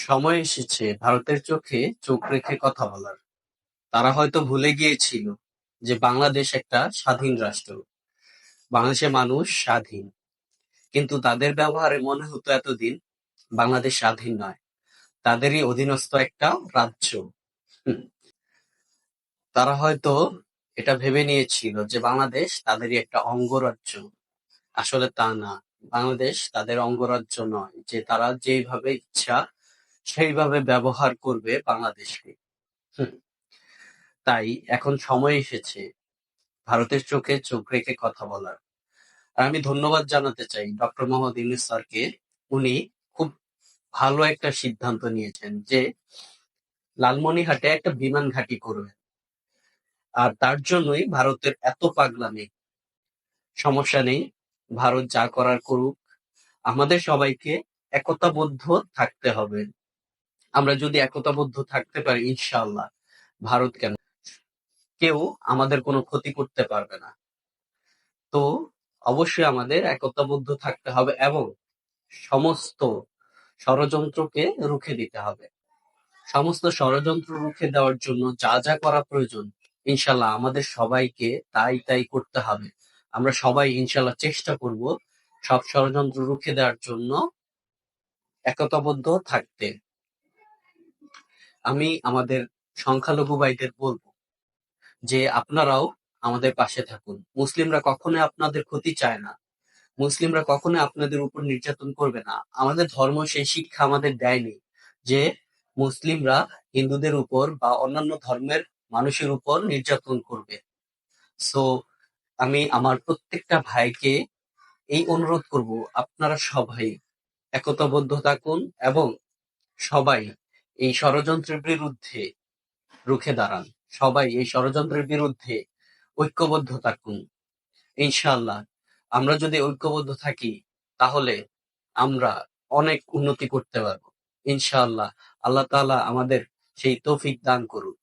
সময় এসেছে ভারতের চোখে চোখ রেখে কথা বলার। তারা হয়তো ভুলে গিয়েছিল যে বাংলাদেশ একটা স্বাধীন রাষ্ট্র। বাংলাদেশের মানুষ স্বাধীন। কিন্তু তাদের ব্যবহারে মনে হতো এতদিন বাংলাদেশ স্বাধীন নয়, তাদেরই অধীনস্থ একটা রাজ্য। তারা হয়তো এটা ভেবে নিয়েছিল যে বাংলাদেশ তাদেরই একটা অঙ্গরাজ্য। আসলে তা না। বাংলাদেশ তাদের অঙ্গরাজ্য নয় যে তারা যেইভাবে ইচ্ছা সেইভাবে ব্যবহার করবে বাংলাদেশকে। তাই এখন সময় এসেছে ভারতের চোখে চোখ রেখে কথা বলার। আর আমি ধন্যবাদ জানাতে চাই ডক্টর মোহাম্মদ ইউনূস স্যারকে। উনি খুব ভালো একটা সিদ্ধান্ত নিয়েছেন যে লালমনিরহাটে একটা বিমান ঘাঁটি করবেন। আর তার জন্যই ভারতের এত পাগলামি। সমস্যা নেই, ভারত যা করার করুক। আমাদের সবাইকে একতাবদ্ধ থাকতে হবে। আমরা যদি একতাবদ্ধ থাকতে পারি ইনশাল্লাহ ভারত কেন কেউ আমাদের কোনো ক্ষতি করতে পারবে না। তো অবশ্যই আমাদের একতাবদ্ধ থাকতে হবে এবং সমস্ত ষড়যন্ত্রকে রুখে দিতে হবে। সমস্ত ষড়যন্ত্র রুখে দেওয়ার জন্য যা যা করা প্রয়োজন ইনশাল্লাহ আমাদের সবাইকে তাই তাই করতে হবে। আমরা সবাই ইনশাল্লাহ চেষ্টা করব সব ষড়যন্ত্র রুখে দেওয়ার জন্য একতাবদ্ধ থাকতে। আমি আমাদের সংখ্যালঘু ভাইদের বলব যে আপনারাও আমাদের পাশে থাকুন। মুসলিমরা কখনো আপনাদের ক্ষতি চায় না। মুসলিমরা কখনোই আপনাদের উপর নির্যাতন করবে না। আমাদের ধর্ম, সেই শিক্ষা আমাদের দেয়নি যে মুসলিমরা হিন্দুদের উপর বা অন্যান্য ধর্মের মানুষের উপর নির্যাতন করবে। সো আমি আমার প্রত্যেকটা ভাইকে এই অনুরোধ করব, আপনারা সবাই একতাবদ্ধ থাকুন এবং সবাই এই ষড়যন্ত্রের বিরুদ্ধে রুখে দাঁড়ান। সবাই এই ষড়যন্ত্রের বিরুদ্ধে ঐক্যবদ্ধ থাকুন। ইনশাল্লাহ আমরা যদি ঐক্যবদ্ধ থাকি, তাহলে আমরা অনেক উন্নতি করতে পারব। ইনশাআল্লাহ, আল্লাহ তালা আমাদের সেই তৌফিক দান করুন।